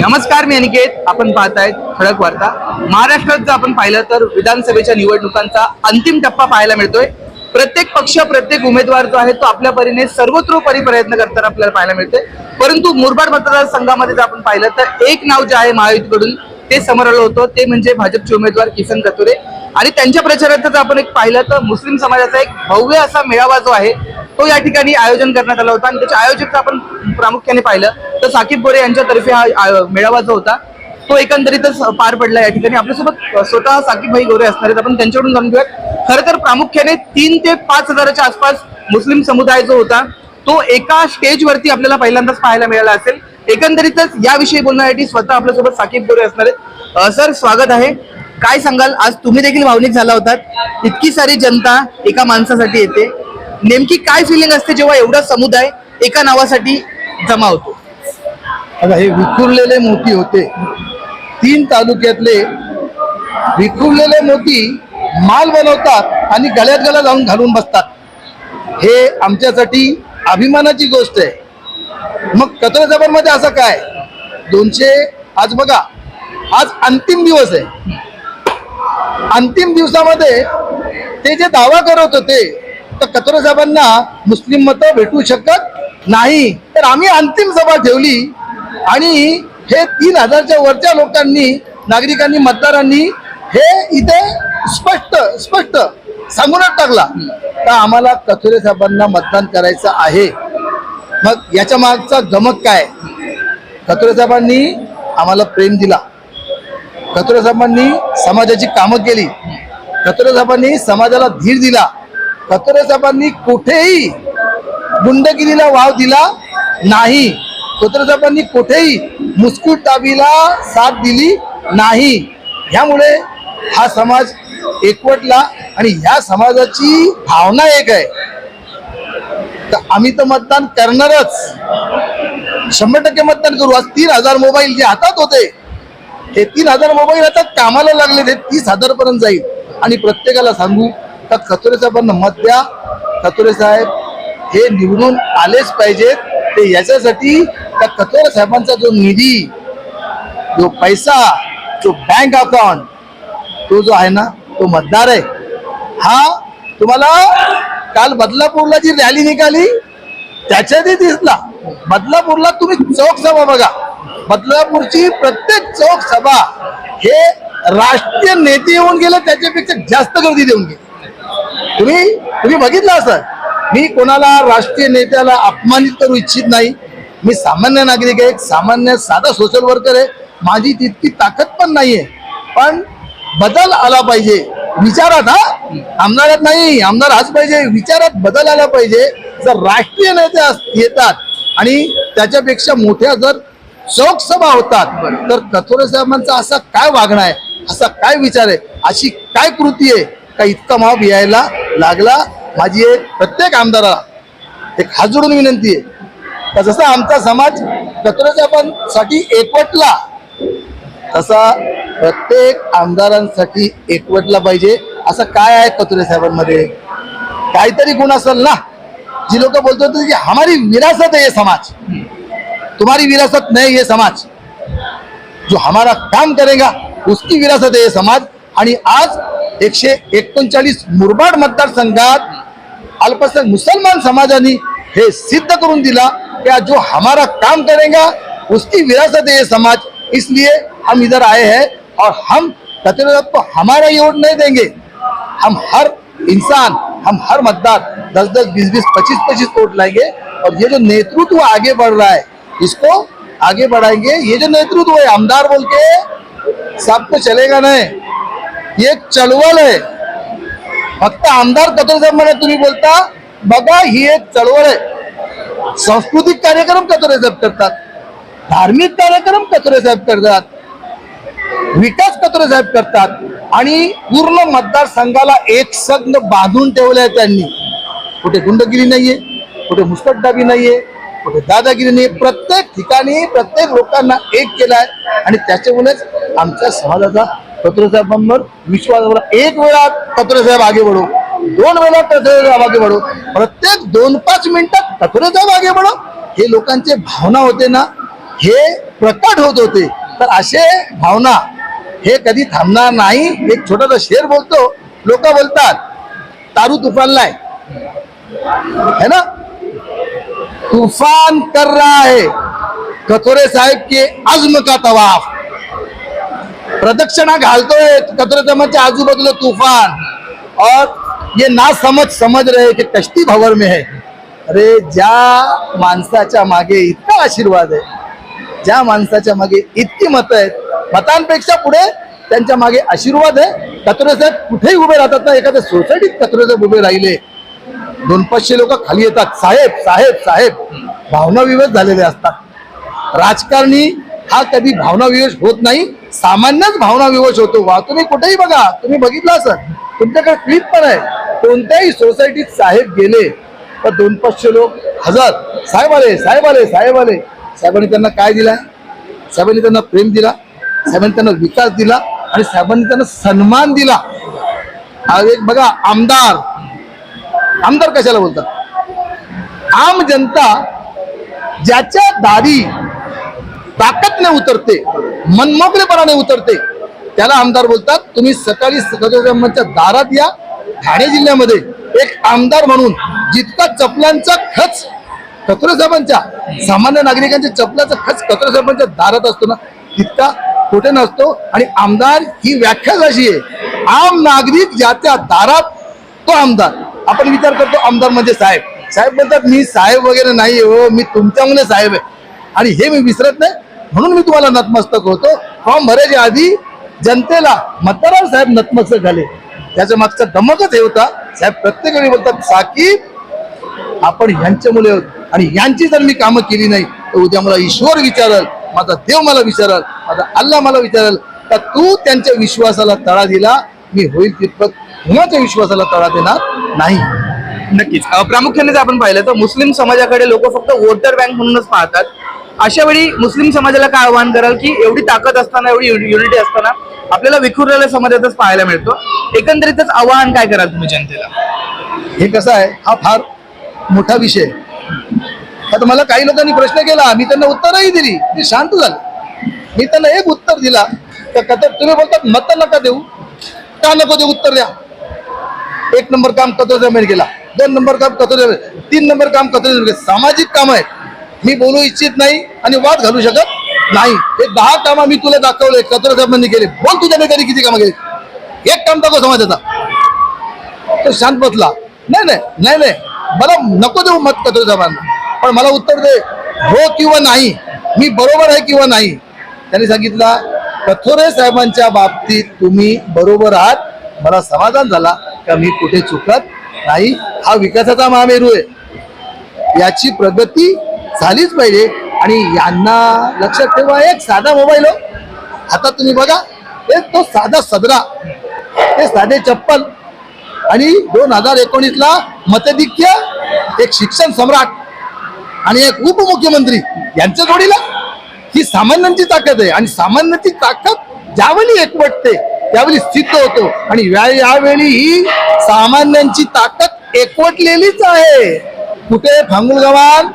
नमस्कार मी अनिकेत. आपण पाहतायत ठळक वार्ता. महाराष्ट्रात जर आपण पाहिलं तर विधानसभेच्या निवडणुकांचा अंतिम टप्पा पाहायला मिळतोय. प्रत्येक पक्ष प्रत्येक उमेदवार जो आहे तो आपल्या परीने सर्वतोपरी प्रयत्न करताना आपल्याला पाहायला मिळतोय. परंतु मुरबाड मतदारसंघामध्ये जर आपण पाहिलं तर एक नाव जे आहे महायुतीकडून ते समोर आलं होतं. ते म्हणजे भाजपचे उमेदवार किसन कतुरे. आणि त्यांच्या प्रचारात जर आपण एक पाहिलं तर मुस्लिम समाजाचा एक भव्य असा मेळावा जो आहे तो या ठिकाणी आयोजन करण्यात आला होता. आणि त्याच्या आयोजक आपण प्रामुख्याने पाहिलं तर साकीब बोरे यांच्यातर्फे हा मेळावा जो होता तो एकंदरीतच पार पडला या ठिकाणी. आपल्यासोबत स्वतः साकीब भाई गोरे असणार आहेत. आपण त्यांच्याकडून जाणून घेऊयात. खरं तर प्रामुख्याने तीन ते पाच हजाराच्या आसपास मुस्लिम समुदाय जो होता तो एका स्टेजवरती आपल्याला पहिल्यांदाच पाहायला मिळाला असेल. एकंदरीतच याविषयी बोलण्यासाठी स्वतः आपल्यासोबत साकीब गोरे असणार आहेत. सर स्वागत आहे. काय सांगाल? आज तुम्ही देखील भावनिक झाला होतात. इतकी सारी जनता एका माणसासाठी येते. नेमकी काय फिलिंग असते जेव्हा एवढा समुदाय एका नावासाठी जमा होतो? आता हे विखुरलेले मोती होते. तीन तालुक्यातले विखुरलेले मोती माल बनवतात आणि गळ्यात गळ्या लावून घालून बसतात. हे आमच्यासाठी अभिमानाची गोष्ट आहे. मग कचरा जबरमध्ये असं काय? दोनशे आज बघा आज अंतिम दिवस आहे. अंतिम दिवसामध्ये ते जे दावा करत होते तर कचरा साहेबांना मुस्लिम मतं भेटू शकत नाही. तर आम्ही अंतिम सभा ठेवली आणि हे तीन हजारच्या वरच्या लोकांनी नागरिकांनी मतदारांनी हे इथे स्पष्ट स्पष्ट सांगूनच टाकला. का आम्हाला कथोरे साहेबांना मतदान करायचं आहे. मग याच्या मागचा गमक काय? कथोरे साहेबांनी आम्हाला प्रेम दिला. कथोरे साहेबांनी समाजाची कामं केली. कथोरे साहेबांनी समाजाला धीर दिला. कचोरे साहेबांनी कुठेही गुंडगिरीला वाव दिला नाही. कचोरे साहेबांनी कुठेही मुस्कुटाबीला साथ दिली नाही. ह्यामुळे हा समाज एकवटला आणि ह्या समाजाची भावना एक आहे. तर आम्ही तर मतदान करणारच. शंभर टक्के मतदान करू. आज तीन हजार मोबाईल जे हातात होते हे तीन हजार मोबाईल आता कामाला लागले ते तीस हजार पर्यंत जाईल. आणि प्रत्येकाला सांगू का कचोरे साहेबांना मत द्या. कचोरे साहेब हे निवडून आलेच पाहिजेत. ते याच्यासाठी त्या कचोरे साहेबांचा जो निधी जो पैसा जो बँक अकाउंट तो जो आहे ना तो मतदार आहे. हा तुम्हाला काल बदलापूरला जी रॅली निघाली त्याच्यातही दिसला. बदलापूरला तुम्ही चौक सभा बघा. बदलापूरची प्रत्येक चौक सभा हे राष्ट्रीय नेते येऊन गेले त्याच्यापेक्षा जास्त गर्दी देऊन गेली. तुम्ही तुम्ही बघितलं असं? मी कोणाला राष्ट्रीय नेत्याला अपमानित करू इच्छित नाही. मी सामान्य नागरिक आहे एक सामान्य साधा सोशल वर्कर आहे. माझी तितकी ताकद पण नाहीये. पण बदल आला पाहिजे. विचारात हा? आमदारात नाही आमदार हाच पाहिजे. विचारात बदल आला पाहिजे. जर राष्ट्रीय नेते अस- येतात आणि त्याच्यापेक्षा मोठ्या जर शोकसभा होतात तर कथोरे साहेबांचा असा काय वागणं आहे? असा काय विचार आहे? अशी काय कृती आहे? का इतका माप यायला लागला? माझी एक प्रत्येक आमदाराला एक हात जोडून विनंती आहे. का जसा आमचा समाज कचोरे साहेबांसाठी एकवटला तसा प्रत्येक आमदारांसाठी एकवटला पाहिजे. असं काय आहे कचरे साहेबांमध्ये? काहीतरी गुण असेल ना? जी लोक बोलतो की हमारी विरासत है ये समाज. तुम्हारी विरासत नहीं ये समाज. जो हमारा काम करेगा उसकी विरासत है ये समाज. आणि आज एकशे एकोणचाळीस मुरबाड मतदारसंघात अल्पसंख्याक मुसलमान समाजाने हे सिद्ध करून दिला जो हमारा काम करेगा, उसकी विरासत है ये समाज. इसलिए हम इधर आए हैं और हम कचरे को हमारा ही वोट नहीं देंगे. हम हर इंसान, हम हर मतदार दस दस बीस बीस पच्चीस पच्चीस वोट लाएँगे और ये जो नेतृत्व आगे बढ़ रहा है, इसको आगे बढ़ाएँगे. ये जो नेतृत्व है, आमदार बोल के, सबको चलेगा नहीं. एक चळवळ आहे. फक्त आमदार कतोर साहेब तुम्ही बोलता बघा ही एक चळवळ आहे. सांस्कृतिक कार्यक्रम कतोरे साहेब करतात धार्मिक कार्यक्रम कतोरे साहेब करतात विकास कतोरे साहेब करतात आणि पूर्ण मतदारसंघाला एक संघ बांधून ठेवलंय त्यांनी. कुठे गुंडगिरी नाहीये कुठे मुस्कटदाबी नाहीये कुठे दादागिरी नाहीये. प्रत्येक ठिकाणी प्रत्येक लोकांना एक केलाय आणि त्याच्यामुळेच आमच्या समाजाचा साहेबांवर विश्वास एक वेळा कतोरे साहेब आगे बढो. दोन वेळा कतोरे साहेब आगे बढो. प्रत्येक दोन पाच मिनिटात कतोरे साहेब आगे बढो. हे लोकांचे भावना होते ना हे प्रकट होत होते. तर असे भावना हे कधी थांबणार नाही. एक छोटासा शेर बोलतो. लोक बोलतात तारू तुफानला आहे है ना? तूफान कर रहा है कथोरे साहेब के अजम का तवाफ. प्रदक्षिणा घालतोय. कचरे आजूबाजूला तूफान. और ये ना समझ समझ रहे की कश्ती भवर में है. अरे ज्या माणसाच्या मागे इतका आशीर्वाद आहे ज्या माणसाच्या मागे इतकी मतं आहेत मतांपेक्षा पुढे त्यांच्या मागे आशीर्वाद आहे. कचरे साहेब कुठेही उभे राहतात ना एखाद्या सोसायटीत कचरे साहेब उभे राहिले. दोन पाचशे लोक खाली येतात. साहेब साहेब साहेब भावनाविवश झालेले असतात. राजकारणी हा कधी भावनाविवश होत नाही. सामान्यच भावना विवश होतो. वा तुम्ही कुठेही बघा. तुम्ही बघितलं असं तुमच्याकडे क्लिप पण आहे. कोणत्याही सोसायटीत साहेब गेले तर दोन पाचशे लोक हजार. साहेब आले साहेब आले साहेब आले. साहेबांनी त्यांना काय दिला? साहेबांनी त्यांना प्रेम दिला. साहेबांनी त्यांना विकास दिला. आणि साहेबांनी त्यांना सन्मान दिला. हा एक बघा आमदार. आमदार कशाला बोलतात? आम जनता ज्याच्या दारी ताकदने उतरते मनमोकळेपणाने उतरते. त्याला आमदार बोलतात तुम्ही सकाळी सदस्यांच्या दारात या ठाणे जिल्ह्यामध्ये एक आमदार म्हणून जितका चपलांचा खच कचरे साहेबांच्या सामान्य नागरिकांच्या चपलाचा खच कचरे साहेबांच्या दारात असतो ना तितका कुठे नसतो. आणि आमदार ही व्याख्याच अशी आहे आम नागरिक ज्याच्या दारात तो आमदार. आपण विचार करतो आमदार म्हणजे साहेब. साहेब म्हणतात मी साहेब वगैरे नाही हो मी तुमच्यामुळे साहेब आहे. आणि हे मी विसरत नाही. म्हणून मी तुम्हाला नतमस्तक होतो. फॉर्म भरायच्या आधी जनतेला मतदारावर साहेब नतमस्तक झाले. त्याच्या मागचा धमकच हे होता. साहेब प्रत्येक वेळी बोलतात साकीब आपण यांच्या मुले आहोत. आणि यांची जर मी कामं केली नाही तर उद्या मला ईश्वर विचारल माझा देव मला विचारल माझा अल्लाह मला विचारल का तू त्यांच्या विश्वासाला तळा दिला. मी होईल तितपत कुणाच्या विश्वासाला तळा देणार नाही. नक्कीच. प्रामुख्याने जर आपण पाहिलं तर मुस्लिम समाजाकडे लोक फक्त वोटर बँक म्हणूनच पाहतात. अशा वेळी मुस्लिम समाजाला काय आवाहन कराल की एवढी ताकद असताना एवढी युनिटी असताना आपल्याला विखुरलेल्या समाजातच पाहायला मिळतो. एकंदरीतच आवाहन काय कराल तुम्ही जनतेला? हे कसं आहे हा फार मोठा विषय आहे. आता मला काही लोकांनी प्रश्न केला मी त्यांना उत्तरही दिली ते शांत झाले. मी त्यांना एक उत्तर दिला तर कथा तुम्ही बोलतात मत नका देऊ का नको देऊ उत्तर द्या. एक नंबर काम कतोरे केला दोन नंबर काम कतोरे तीन नंबर काम कतोरे सामाजिक काम आहेत मी बोलू इच्छित नाही आणि वाद घालू शकत नाही. हे दहा कामं मी तुला दाखवले कचरा साहेबांनी केले. बोल तुझ्या कधी किती कामं केली? एक काम दाखव समाजाचा. तो शांत बसला. नाही नाही नाही नाही. मला नको देऊ मत कतो साहेबांना. पण मला उत्तर दे. हो किंवा नाही. मी बरोबर आहे किंवा नाही. त्यांनी सांगितलं कथोरे साहेबांच्या बाबतीत तुम्ही बरोबर आहात. मला समाधान झाला का मी कुठे चुकत नाही? हा विकासाचा महामेरू आहे. याची प्रगती झालीच पाहिजे. आणि यांना लक्षात ठेवा एक साधा मोबाईल हो. आता तुम्ही बघा. एक तो साधा सदरा. ते साधे चप्पल. आणि दोन हजार एकोणीसला मतदिक्य एक शिक्षण सम्राट आणि एक उपमुख्यमंत्री. यांच्या जोडीला ही सामान्यांची ताकद आहे. आणि सामान्यांची ताकद ज्यावेळी एकवटते त्यावेळी सिद्ध होतो. आणि या- यावेळी ही सामान्यांची ताकद एकवटलेलीच आहे. कुठे? फांगुल गव्हाण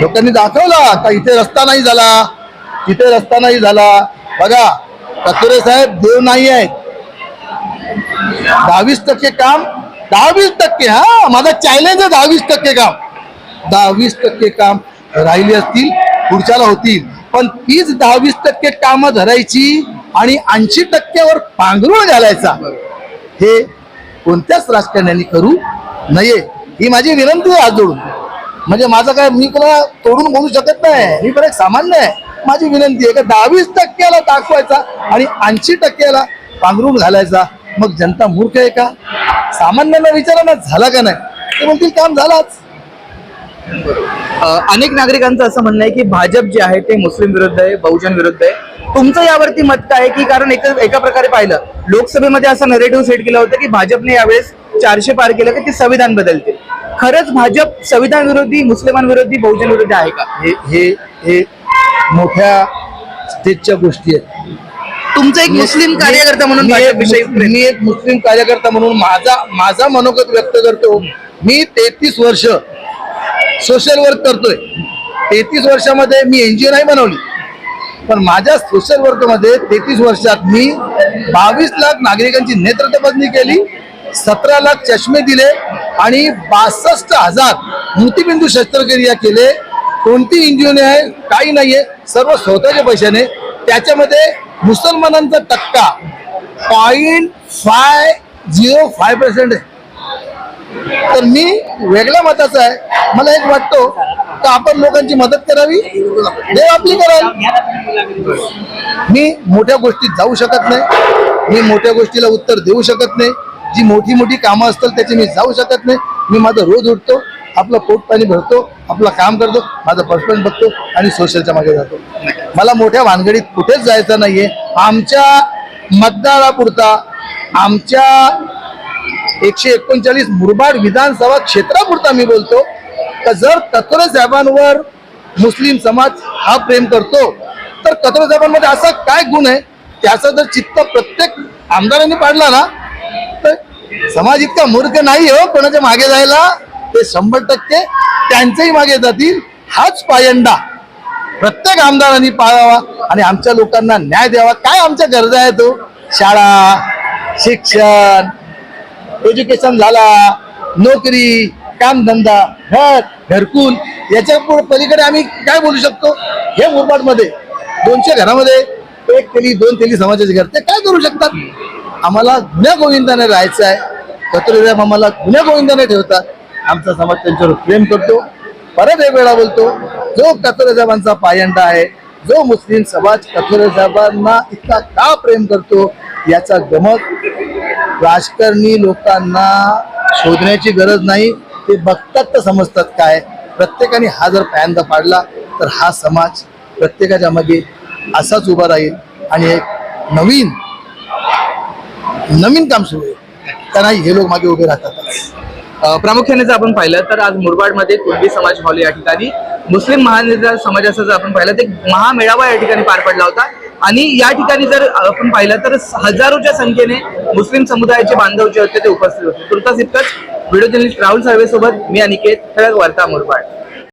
लोकांनी दाखवला का इथे रस्ता नाही झाला? तिथे रस्ता नाही झाला. बघा कचरे साहेब देव नाही आहेत दहावीस टक्के काम दहावीस टक्के हा माझा चॅलेंज आहे दहावीस टक्के काम. दहावीस टक्के काम राहिली असतील पुढच्याला होतील. पण तीच दहावीस टक्के कामं धरायची आणि ऐंशी टक्क्यावर पांघरूळ घालायचा हे कोणत्याच राजकारण्याने करू नये. ही माझी विनंती आहे जोडून. म्हणजे माझं काय मी कोणाला तोडून बोलू शकत नाही. मी पण एक सामान्य आहे. माझी विनंती आहे का दहावीस टक्क्याला दाखवायचा आणि ऐंशी टक्क्याला पांघरून घालायचा. मग जनता मूर्ख आहे का? सामान्यांना विचारा ना झाला का नाही? ते म्हणतील काम झालाच. अनेक नागरिकांचं असं म्हणणं आहे की भाजप जे आहे ते मुस्लिम विरुद्ध आहे बहुजन विरुद्ध आहे. तुमचं यावरती मत काय आहे की कारण एका एका प्रकारे पाहिलं लोकसभेमध्ये असं नरेटिव्ह सेट केलं होतं की भाजपने यावेळेस चारशे पार केलं की ते संविधान बदलते. खरंच भाजप संविधान विरोधी मुस्लिमांविरोधी बहुजन विरोधी आहे का? हे हे हे मोठ्या स्टेजच्या गोष्टी आहेत. तुमचं एक मुस्लिम कार्यकर्ता म्हणून मी एक भाजपविषयी मुस- मी एक मुस्लिम कार्यकर्ता म्हणून माझा माझा मनोगत व्यक्त करतो. मी तेहतीस वर्ष सोशल वर्क करतोय. तेहतीस वर्षामध्ये मी एनजीओ नाही बनवली. पण माझ्या सोशल वर्कमध्ये तेहतीस वर्षात मी बावीस लाख नागरिकांची नेत्र तपासणी केली. सतरा लाख चष्मे दिले आणि बासष्ट हजार मोतीबिंदू शस्त्रक्रिया केले. कोणती एनजीओ आहे काही नाहीये. सर्व स्वतःच्या पैशाने. त्याच्यामध्ये मुसलमानांचा टक्का point five zero five percent आहे. तर मी वेगळ्या मताचा आहे. मला एक वाटतो का आपण लोकांची मदत करावी? देव आपली करावी. मी मोठ्या गोष्टीत जाऊ शकत नाही. मी मोठ्या गोष्टीला उत्तर देऊ शकत नाही. जी मोठी मोठी कामं असतात त्याची मी जाऊ शकत नाही. मी माझं रोज उठतो आपलं पोट पाणी भरतो आपलं काम करतो माझं पर्सपेंट बघतो आणि सोशलच्या मागे जातो. मला मोठ्या भानगडीत कुठेच जायचं नाहीये. आमच्या मतदारापुरता आमच्या एकशे एकोणचाळीस मुरबाड विधानसभा क्षेत्रापुरता मी बोलतो का जर कतोरे साहेबांवर मुस्लिम समाज हा प्रेम करतो तर कतोरे साहेबांमध्ये असा काय गुण आहे? त्याचा जर चित्त प्रत्येक आमदारांनी पाडला ना तर समाज इतका मूर्ख नाही हो कोणाच्या मागे जायला. ते शंभर टक्के त्यांच्याही मागे जातील. हाच पायंडा. प्रत्येक आमदारांनी पाळावा आणि आमच्या लोकांना न्याय द्यावा. काय आमच्या गरजा आहेत तो? शाळा शिक्षण एज्युकेशन झाला नोकरी कामधंदा घर घरकुल. याच्या पलीकडे आम्ही काय बोलू शकतो? हे मुरबाडमध्ये दोनशे घरामध्ये एक तेली दोन तेली समाजाचे घर ते काय करू शकतात? आम्हाला गुन्ह्या गोविंदाने राहायचं आहे. कतोरे आम्हाला गुन्ह्या गोविंदाने ठेवतात. आमचा समाज त्यांच्यावर प्रेम करतो. परत एक वेळा बोलतो जो कतोरे पायंडा आहे जो मुस्लिम समाज कतोरे साहेबांना इतका का प्रेम करतो याचा गमक राजकारणी लोकांना शोधण्याची गरज नाही. ते बघतात तर समजतात काय. प्रत्येकाने हा जर पायांदा पाडला तर हा समाज प्रत्येकाच्या मागे असाच उभा राहील. आणि एक नवीन नवीन काम सुरू आहे. का हे लोक मागे उभे राहतात. अ, प्रामुख्याने जर आपण पाहिलं तर आज मुरबाडमध्ये कुणबी समाज हॉल या ठिकाणी मुस्लिम महानेता समाजाचा जर आपण पाहिलं तर एक महामेळावा या ठिकाणी पार पडला होता. आणि या ठिकाणी जर आपण पाहिलं तर हजारोच्या संख्येने मुस्लिम समुदायाचे बांधव जे होते ते उपस्थित होते. तुर्तास इतकंच. व्हिडिओ जर्नलिस्ट राहुल साळवे सोबत मी अनिकेत ठळक वार्ता मुरबाड.